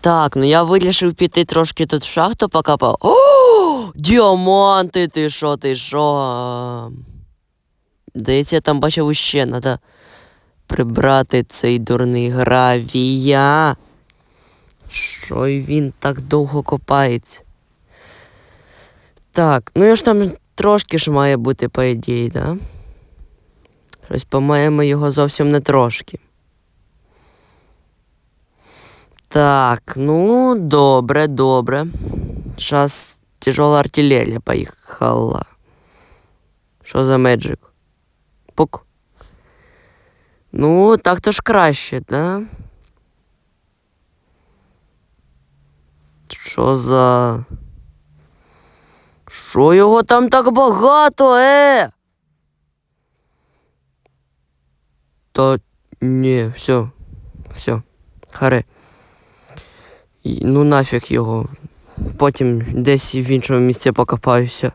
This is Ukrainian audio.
Так, ну я вирішив піти трошки тут в шахту покопав. О, діаманти, ти що, ти що? Здається, я там бачив іще, треба прибрати цей дурний гравія. Що він так довго копається? Так, ну я ж там трошки ж має бути, по ідеї, да? Щось, по-моєму, його зовсім не трошки. Так, ну, добре, добре. Сейчас тяжела артиллерия поїхала. Що за меджик? Пук. Ну, так то ж краще, да? Що за. Що його там так багато, е? Та ні, все, все, харе. Ну нафіг його. Потім десь в іншому місці покопаюся.